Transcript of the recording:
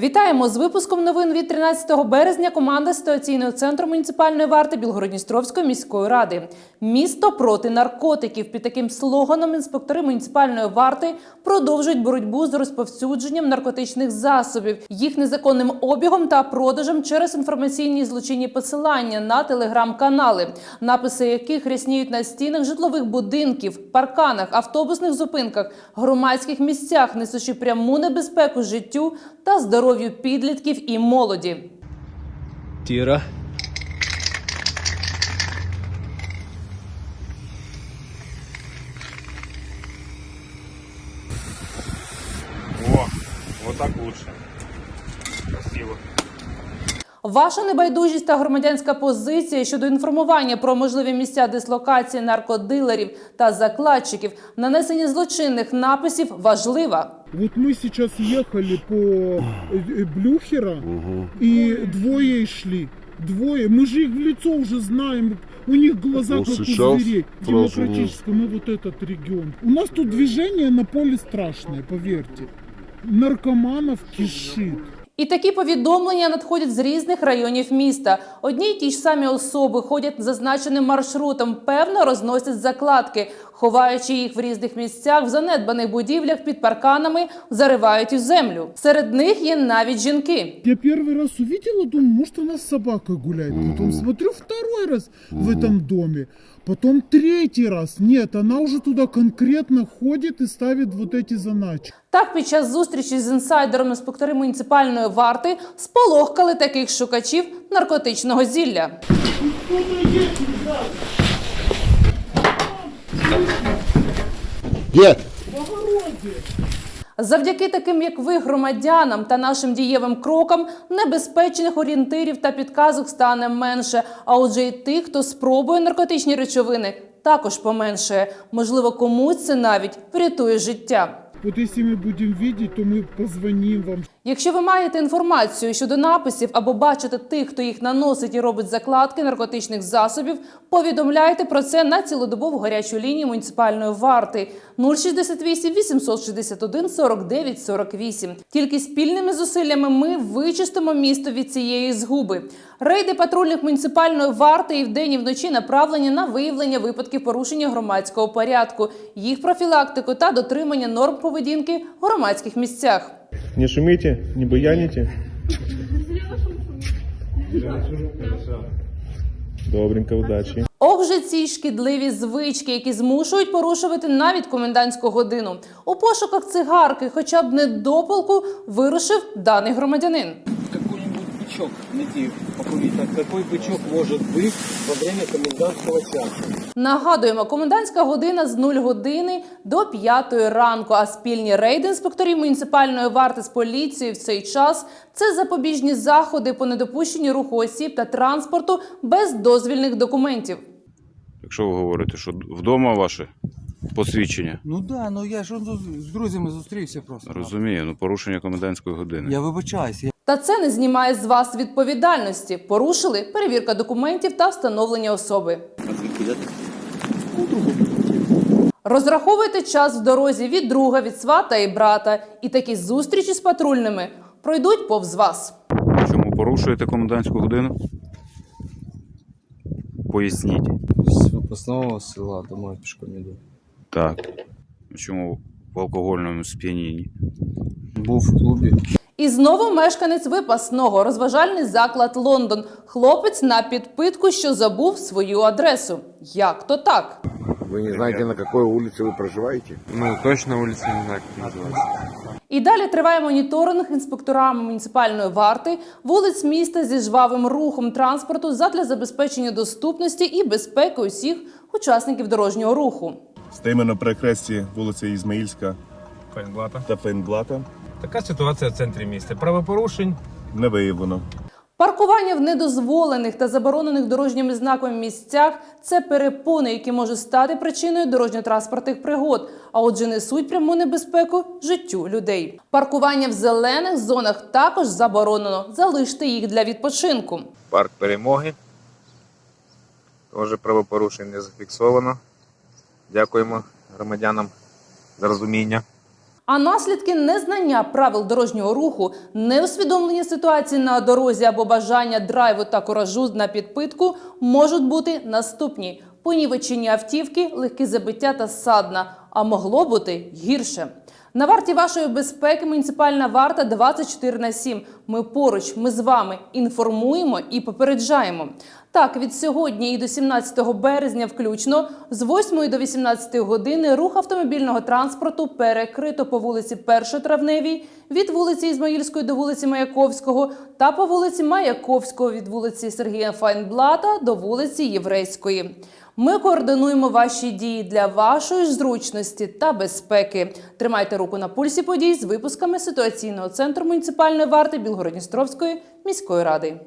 Вітаємо з випуском новин від 13 березня. Команда ситуаційного центру муніципальної варти Білгородністровської міської ради. Місто проти наркотиків. Під таким слоганом інспектори муніципальної варти продовжують боротьбу з розповсюдженням наркотичних засобів, їх незаконним обігом та продажем через інформаційні злочинні посилання на телеграм-канали, написи яких рясніють на стінах житлових будинків, парканах, автобусних зупинках, громадських місцях, несучи пряму небезпеку життю та здоров'ю підлітків і молоді. Тира. О, вот так лучше. Красиво. Ваша небайдужість та громадянська позиція щодо інформування про можливі місця дислокації наркодилерів та закладчиків, нанесення злочинних написів важлива. Вот мы сейчас ехали по э, э, Блюхера, и двое шли. Двое. Мы же их в лицо уже знаем. У них глаза Вот как сейчас у зверей. сразу, Демократическом, мы вот этот регион. У нас тут движение на поле страшное, поверьте. Наркоманов кишит. І такі повідомлення надходять з різних районів міста. Одні й ті ж самі особи ходять зазначеним маршрутом, певно розносять закладки, ховаючи їх в різних місцях, в занедбаних будівлях під парканами, заривають у землю. Серед них є навіть жінки. Я перший раз побачила, думаю, може, у нас собака гуляє. Потім смотрю второй раз в этом доме. Потом третий раз. Нет, она уже туда конкретно ходит и ставит вот эти заначки. Так, під час зустрічі з інсайдером інспектори муніципальної варти сполохкали таких шукачів наркотичного зілля. Где? Завдяки таким, як ви, громадянам та нашим дієвим крокам, небезпечних орієнтирів та підказок стане менше. А отже, і тих, хто спробує наркотичні речовини, також поменшає. Можливо, комусь це навіть врятує життя. Вот если мы будем видеть, то мы позвоним вам, Якщо ви маєте інформацію щодо написів або бачите тих, хто їх наносить і робить закладки наркотичних засобів, повідомляйте про це на цілодобову гарячу лінію муніципальної варти 068 861 49 48. Тільки спільними зусиллями ми вичистимо місто від цієї згуби. Рейди патрульних муніципальної варти і вдень і вночі направлені на виявлення випадків порушення громадського порядку, їх профілактику та дотримання норм поведінки в громадських місцях. Не шумите, не буяните. Добренько, удачі. Ох же ці шкідливі звички, які змушують порушувати навіть комендантську годину. У пошуках цигарки, хоча б не допалку, вирушив даний громадянин Какой-нибудь бычок найти, покурить. А какой бычок может быть во время комендантского часа? Нагадуємо, комендантська година з 0 години до 5 ранку. А спільні рейди інспекторів муніципальної варти з поліцією в цей час це запобіжні заходи по недопущенню руху осіб та транспорту без дозвільних документів. Якщо ви говорите, що вдома ваше посвідчення, Ну да, ну я ж он з- з друзями зустрівся просто. розумію, ну порушення комендантської години. Я вибачаюсь, я Та це не знімає з вас відповідальності. Порушили перевірка документів та встановлення особи. Розраховуйте час в дорозі від друга, від свата і брата, і такі зустрічі з патрульними пройдуть повз вас. Чому порушуєте комендантську годину? Поясніть. С выпускного села домой пешком иду. Так. Чому в алкогольному сп'янінні? Був в клубі. І знову мешканець випасного розважальний заклад Лондон. Хлопець на підпитку, що забув свою адресу. Як то так? Вы не знаете, на какой улице вы проживаете? Ну, точно улица не знаю, как называется. І далі триває моніторинг інспекторами муніципальної варти вулиць міста зі жвавим рухом транспорту задля забезпечення доступності і безпеки усіх учасників дорожнього руху. Стоїмо на перехресті вулиця Ізмаїльська Фейнблата. та Фейнблата. Така ситуація в центрі міста. Правопорушень Не виявлено. Паркування в недозволених та заборонених дорожніми знаками місцях це перепони, які можуть стати причиною дорожньо-транспортних пригод, а отже, несуть пряму небезпеку життю людей. Паркування в зелених зонах також заборонено. Залиште їх для відпочинку. парк перемоги. Теж правопорушень не зафіксовано. Дякуємо громадянам за розуміння. А наслідки незнання правил дорожнього руху, неусвідомлення ситуації на дорозі або бажання драйву та коражу на підпитку можуть бути наступні: понівечення автівки, легкі забиття та садна, а могло бути гірше. На варті вашої безпеки муніципальна варта 24 на 7. Ми поруч, ми з вами інформуємо і попереджаємо. Так, від сьогодні і до 17 березня включно з 8 до 18 години рух автомобільного транспорту перекрито по вулиці 1 Травневій, від вулиці Ізмаїльської до вулиці Маяковського та по вулиці Маяковського від вулиці Сергія Файнблата до вулиці Єврейської. Ми координуємо ваші дії для вашої зручності та безпеки. Тримайте руку на пульсі подій з випусками ситуаційного центру муніципальної варти Білгородністровської міської ради.